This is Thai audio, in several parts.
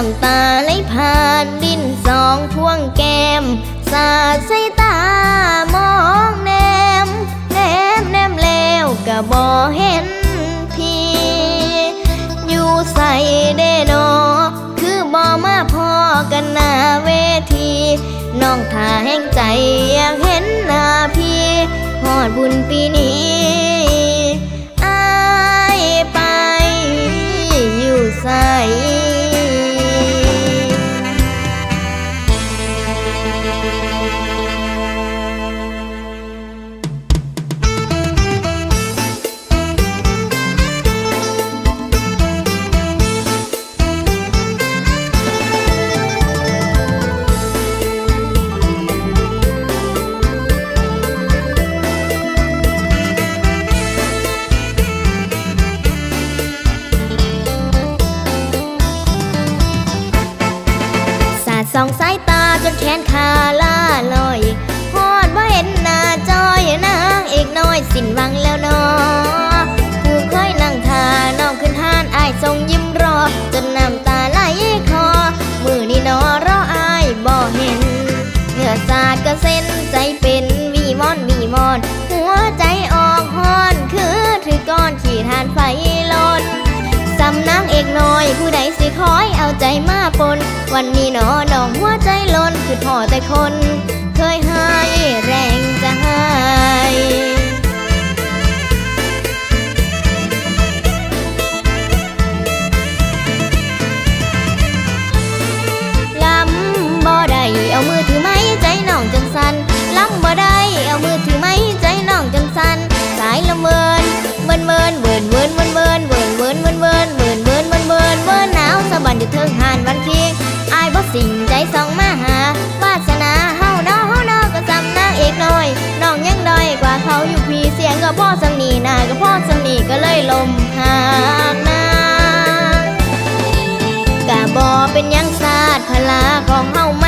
น้ำตาไหลผ่านดินสองพวงแก้ม สาดใส่ตามองแนมแนมแนมแล้วก็บ่เห็นพี่ อยู่ใส่เด้นอคือบ่มาพอกันหน้าเวที น้องท่าแห่งใจอยากเห็นหน้าพี่ฮอดบุญปีนี้ ส่องสายตาจนแขนขาล่าลอยฮอดว่าเห็นหน้าจอยนางเอกน้อยสิ้นหวังแล้วนอผู้เคยนั่งทาน้องขึ้นห้านอายทรงยิ้มรอ จนน้ำตาไหลคอ มือนี่นอรออายบ่เห็นเหงื่อสาดก็เส้นใจเป็นวีมอนวีมอน หัวใจออกฮอน คือถือก้อนขี่ทานไฟลนำนางเอกน้อย ผู้ใดสิคอยเอาใจมาปน วันนี้หนอน้องหัวใจล้นคือพ่อแต่คน เคยให้แรงจะให้านวันเคียงอายบ่สิ่งใจสองมาหาวาสนาเฮาเนาะเฮาเนาะก็จำนางเอกน้อยน้องยังด้อยกว่าเขาอยู่พี่เสียงก็พ่อสังนีนาก็พ่อสังนีก็เลยลมหากนางกะบ่เป็นยังศาสตร์พลาของเฮามัน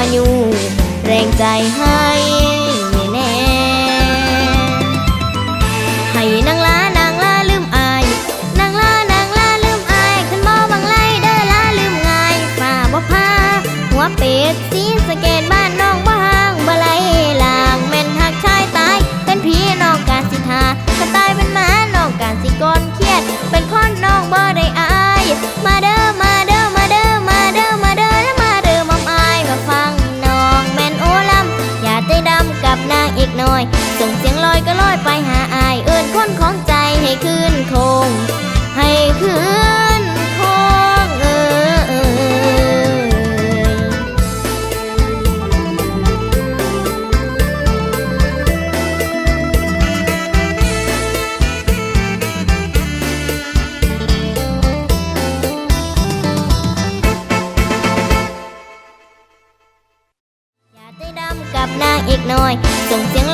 มาอยู่แรงใจให้แน่ ให้นางลานางลาลืมอายนางลานางลาลืมอายขึ้นบ่บังไลเด้อลาลืมง่ายฝ่าบ่พาหัวเป็ดสี ส่งเสียงลอยก็ลอยไปหาอาย เอิ้นคนของใจให้คืนคง ให้คืนคงเออเอออย่าใจดำกับนางอีกหน่อย ส่งเสียง